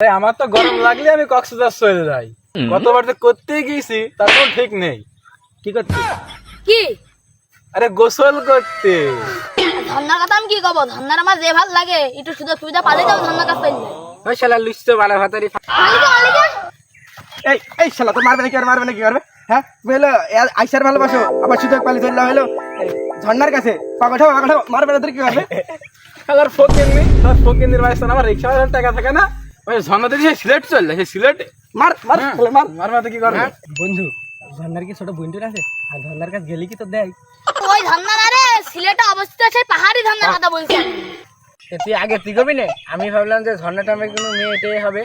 তাই আমার তো গরম লাগলে আমি কক্সবাজার চলে যাই। কতবার তো করতেই গিয়েছি তার কোনো ঠিক নেই। কি করছি কি? আরে গোসল করতে। ধন্নার কথা আমি কি কব? আমার যে ভালো লাগে একটু সুযোগ সুবিধা পালে কাছে ওই শালা বালা ভাতারি এই এই শালা তো মারবে না কি আর মারবে না কি করবে হ্যাঁ? তুমি হলো আইসার ভালোবাসো আবার সুযোগ পালি চললে হলো। কাছে। পাকাঠো মারবে না তোর কি করবে নি তার ফকির নির্বাচন আমার রিক্সা টাকা থাকে না? ওই ঝর্ণাতে সে সিলেট চললে সে সিলেটে মার মার শালা, মার। মারবাতে কি করবে? বন্ধু ঝর্ণার কি ছোট বন্ধুর আছে? আর ঝর্ণার কাছে গেলে কি তো দেয়? ওই ধন্নার আরে সিলেটে অবস্থিত আছে পাহাড়ি ধন্নার কথা বলছি আমি। তুই আগে তুই করবি না? আমি ভাবলাম যে ঝর্ণা টামের কোনো মেয়ে এটাই হবে।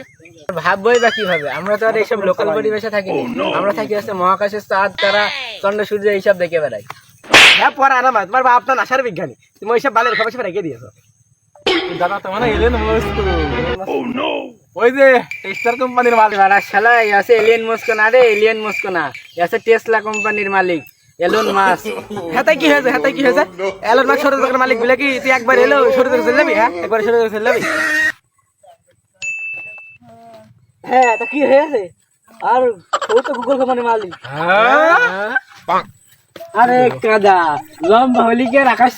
ভাববই বা কি হবে? আমরা তো আর এইসব লোকাল পরিবেশে থাকি আমরা থাকি হচ্ছে মহাকাশের চাঁদ তারা চন্দ্র সূর্য এইসব দেখে বেড়াই। হ্যাঁ পরে আরাম তোমার বাপ তো নাসার বিজ্ঞানী। তুমি ওইসব বালের খবর সব রেখে দিয়েছ। দাদা তো মানে এলেন ওই যে টেস্টার কোম্পানির মালিক। আর শালা আছে এলিয়েন মস্কো না রে এলিয়েন মস্কো না। আছে টেসলা কোম্পানির মালিক এলন মাস কি হয়েছে কি হয়েছে? এলন সৌর দোকানের মালিক বলে কি তুই একবার এলো সৌর দোকান চলে যাবি হ্যাঁ? একবার সৌর দোকান চলে যাবি? হ্যাঁ তা কি হয়েছে? আর ও তো গুগল কোম্পানির মালিক। হ্যাঁ? আরে কাদা লম্বা হলি কি আর আকাশ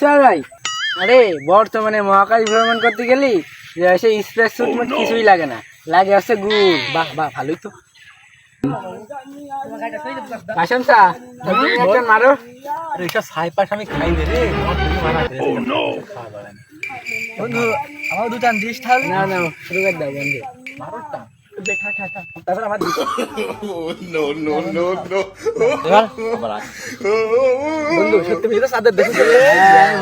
আরে বর্তমানে মহাকাশ ভ্রমণ করতে গেলি সে স্পেস স্যুট কিছুই লাগে না। লাগে হচ্ছে গুড়। বাহ বাহ ভালোই তো। একটা মারো। এইসব পাশ আমি খাই রে। নেই। বন্ধু আমার দুটান দিস তাহলে না না শুরু করে দাও বন্ধু। মারো টা। দেখা খা খা তারপর আমার দিস এবার আবার আয়। বন্ধু সত্যি বুঝতে সাদের দেখে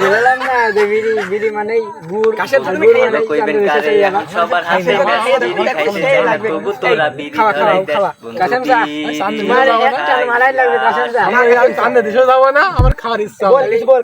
বুঝলাম না যে বিড়ি বিড়ি গুড়। কাশের কইবেন কারে। সবার হাতে খাইছে। তবু তোরা বিড়ি ধরাই কাশেম সা সামনে মারাই লাগবে কাশেম সা আমার আমার খাওয়ার ইচ্ছা বল।